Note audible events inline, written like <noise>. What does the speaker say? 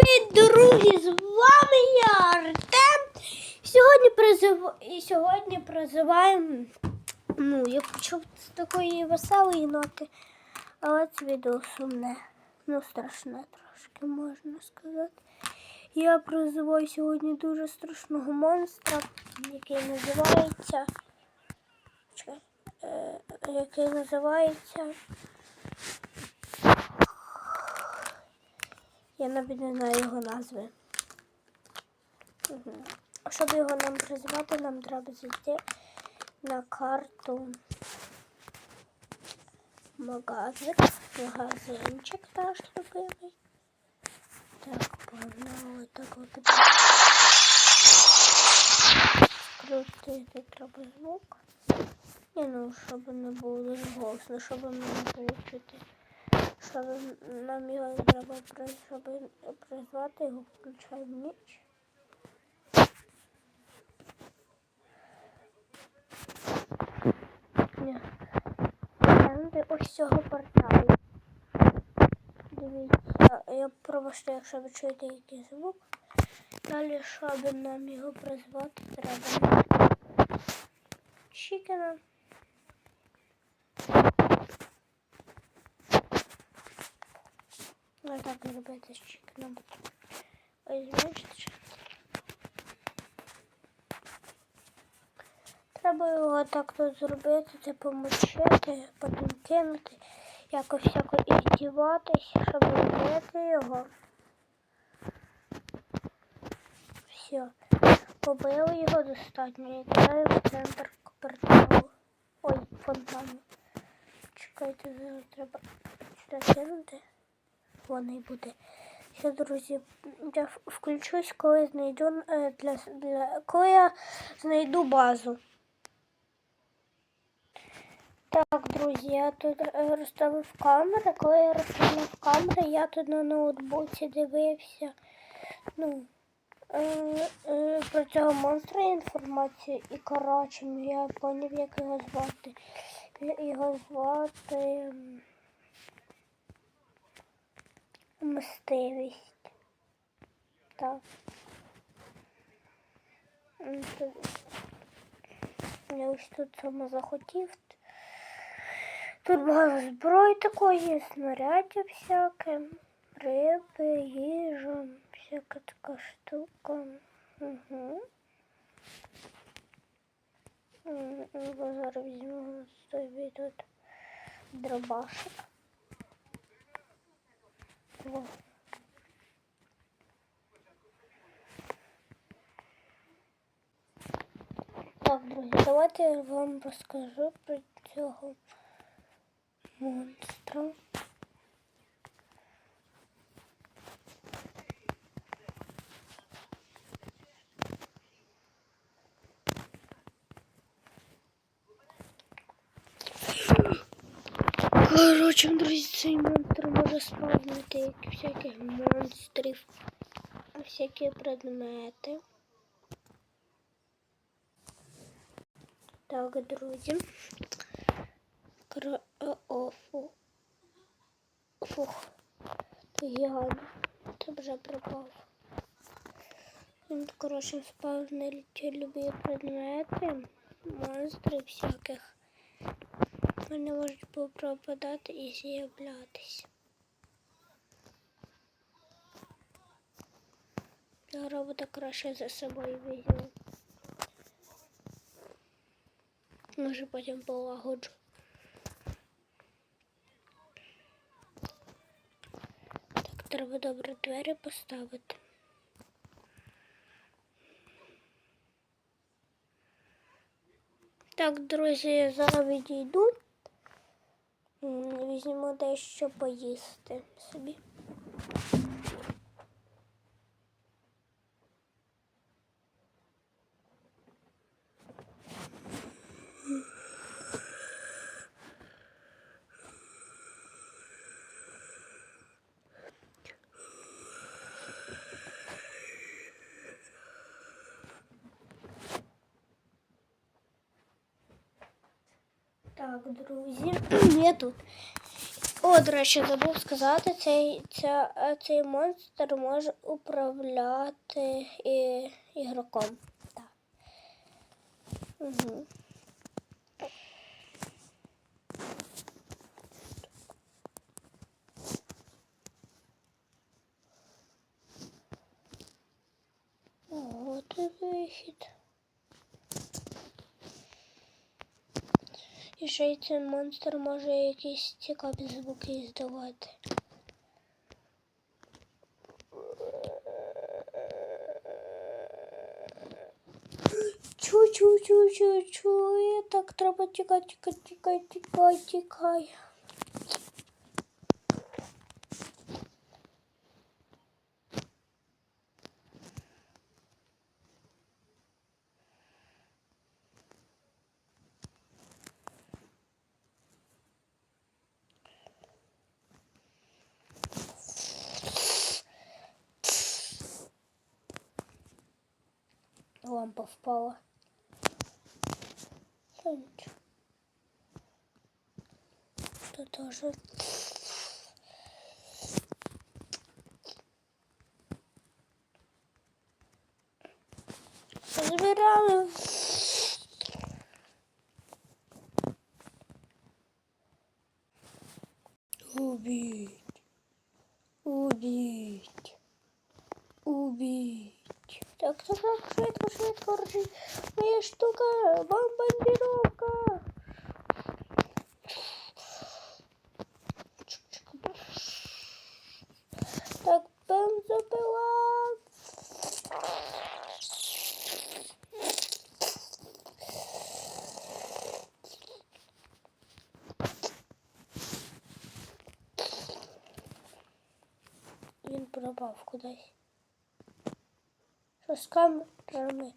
Привіт, друзі! З вами я Артем. Сьогодні призив... і сьогодні призиваємо. Ну, я почув з такої веселої ноти, але це відео сумне. Ну, страшне трошки, можна сказати. Я призиваю сьогодні дуже страшного монстра, який називається. Чекай, е, який називається. Я навіть не знаю його назви. Угу. Щоб його нам призвати, нам треба зайти на карту магазик, магазинчик наш любимий. Так, погнали, так от. Скрутити треба звук. Ні, ну, щоб не було голосно, щоб не було чути. Щоб нам його треба щоб призвати його, включаємо ніч. Ось цього порталу. Дивіться, я пробачте, якщо ви чуєте якийсь звук. Далі, щоб нам його призвати, треба чікена. Ну так робити з чікеном. Ось бачите. Треба його так тут зробити, це помочити, потім кинути, якось всяко і щоб вбити його. Все. Побили його достатньо і кидаю в центр порталу. Ой, фонтану. Чекайте, зараз треба сюди і буде. Все, друзі, я включусь, коли знайду е, для, для коли я знайду базу. Так, друзі, я тут е, розставив камери. Коли я розставив камери, я тут на ноутбуці дивився. Ну, е, про цього монстра інформацію і коротше, я поняв, як його звати. Його звати мстивість. Так. Я ось тут саме захотів. Тут багато зброї такої, снарядів всяке, риби, їжа, всяка така штука. Угу. Зараз візьму собі тут дробашик. О. Так, друзі, давайте я вам розкажу про цього монстра. Коротше, друзі, цей монстр може спавнити всяких монстрів, всякі предмети. Так, друзі. Фух. Гігант. Це вже пропав. Він, коротше, спавнить любі предмети, монстри всяких. Вони можуть пропадати і з'являтися. Я робота краще за собою візьму. Може потім полагоджу. Так, треба добре двері поставити. Так, друзі, я зараз відійду. Візьмемо дещо поїсти собі. Так, друзі, <clears throat> я тут. О, до речі, забув сказати, цей, ця, е, цей монстр може управляти і, ігроком. Так. Угу. О, і вихід. І ще й цей монстр може якісь цікаві звуки іздавати. Чу-чу-чу-чу-чу. Так, треба тікай, тікай, тікай, тікай, Лампа впала. Та нічого. Тут тоже. Забирали. Убить. Так, так, так, швидко, швидко, ржи. Моя штука, бомбардировка. Так, бензопила. Він пропав кудись. Özkan Rami.